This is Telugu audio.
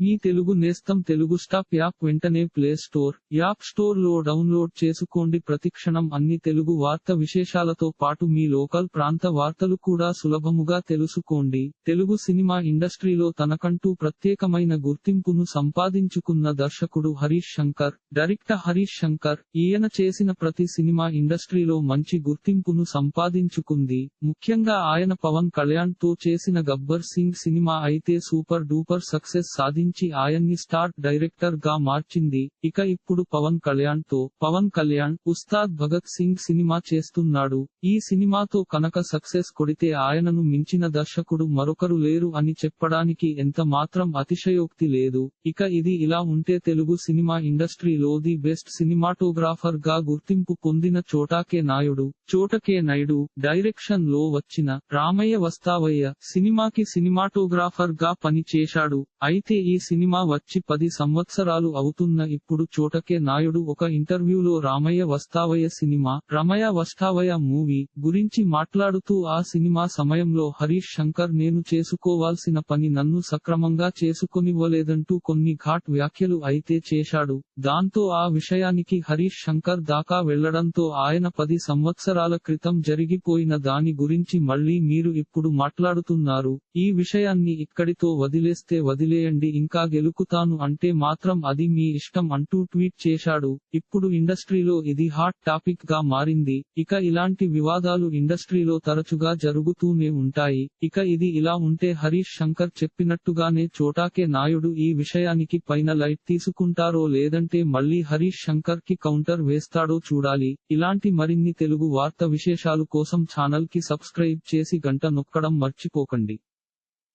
మీ తెలుగు నేస్తం తెలుగు స్టాప్ యాప్ వెంటనే ప్లే స్టోర్ యాప్ స్టోర్లో డౌన్లోడ్ చేసుకోండి. ప్రతిక్షణం అన్ని తెలుగు వార్త విశేషాలతో పాటు మీ లోకల్ ప్రాంత వార్తలు కూడా సులభముగా తెలుసుకోండి. తెలుగు సినిమా ఇండస్ట్రీలో తనకంటూ ప్రత్యేకమైన గుర్తింపును సంపాదించుకున్న దర్శకుడు హరీష్ శంకర్ డైరెక్టర్ హరీష్ శంకర్ ఈయన చేసిన ప్రతి సినిమా ఇండస్ట్రీలో మంచి గుర్తింపును సంపాదించుకుంది. ముఖ్యంగా ఆయన పవన్ కళ్యాణ్తో చేసిన గబ్బర్ సింగ్ సినిమా అయితే సూపర్ డూపర్ సక్సెస్ సాధించి ఆయన్ని స్టార్ డైరెక్టర్గా మార్చింది. ఇక ఇప్పుడు పవన్ కళ్యాణ్తో పవన్ కళ్యాణ్ ఉస్తాద్ భగత్ సింగ్ సినిమా చేస్తున్నాడు. ఈ సినిమాతో కనుక సక్సెస్ కొడితే ఆయనను మించిన దర్శకుడు మరొకరు లేరు అని చెప్పడానికి ఎంత మాత్రం అతిశయోక్తి లేదు. ఇక ఇది ఇలా ఉంటే తెలుగు సినిమా ఇండస్ట్రీలో ది బెస్ట్ సినిమాటోగ్రాఫర్గా గుర్తింపు పొందిన చోటాకే నాయుడు చోటకే నాయుడు డైరెక్షన్లో వచ్చిన రామయ్య వస్తావయ్య సినిమాకి సినిమాటోగ్రాఫర్గా పని చేశాడు అయితే ఈ సినిమా వచ్చి పది సంవత్సరాలు అవుతున్న ఇప్పుడు చోటకే నాయుడు ఒక ఇంటర్వ్యూలో రామయ్య వస్తావయ్య సినిమా రామయ్య వస్తావయ్య మూవీ గురించి మాట్లాడుతూ ఆ సినిమా సమయంలో హరీష్ శంకర్ నేను చేసుకోవాల్సిన పని నన్ను సక్రమంగా చేసుకొనివ్వలేదంటూ కొన్ని ఘాట్ వ్యాఖ్యలు అయితే చేశాడు. దాంతో ఆ విషయానికి హరీష్ శంకర్ దాకా వెళ్ళడంతో ఆయన పది సంవత్సరాల క్రితం జరిగిపోయిన దాని గురించి మళ్ళీ మీరు ఇప్పుడు మాట్లాడుతున్నారు. ఈ విషయాన్ని ఇక్కడితో వదిలేస్తే వదిలేయండి. ఇంకా గెలుకుతాను అంటే మాత్రం అది మీ ఇష్టం అంటూ ట్వీట్ చేశాడు. ఇప్పుడు ఇండస్ట్రీలో ఇది హాట్ టాపిక్గా మారింది. ఇక ఇలాంటి వివాదాలు ఇండస్ట్రీలో తరచుగా జరుగుతూనే ఉంటాయి. ఇక ఇది ఇలా ఉంటే హరీష్ శంకర్ చెప్పినట్టుగానే చోటాకే నాయుడు ఈ విషయానికి పైన లైట్ తీసుకుంటారో లేదంటే మళ్ళీ హరీష్ శంకర్కి కౌంటర్ వేస్తాడో చూడాలి. ఇలాంటి మరిన్ని తెలుగు వార్త విశేషాలు కోసం ఛానల్కి సబ్స్క్రైబ్ చేసి గంట నొక్కడం మర్చిపోకండి.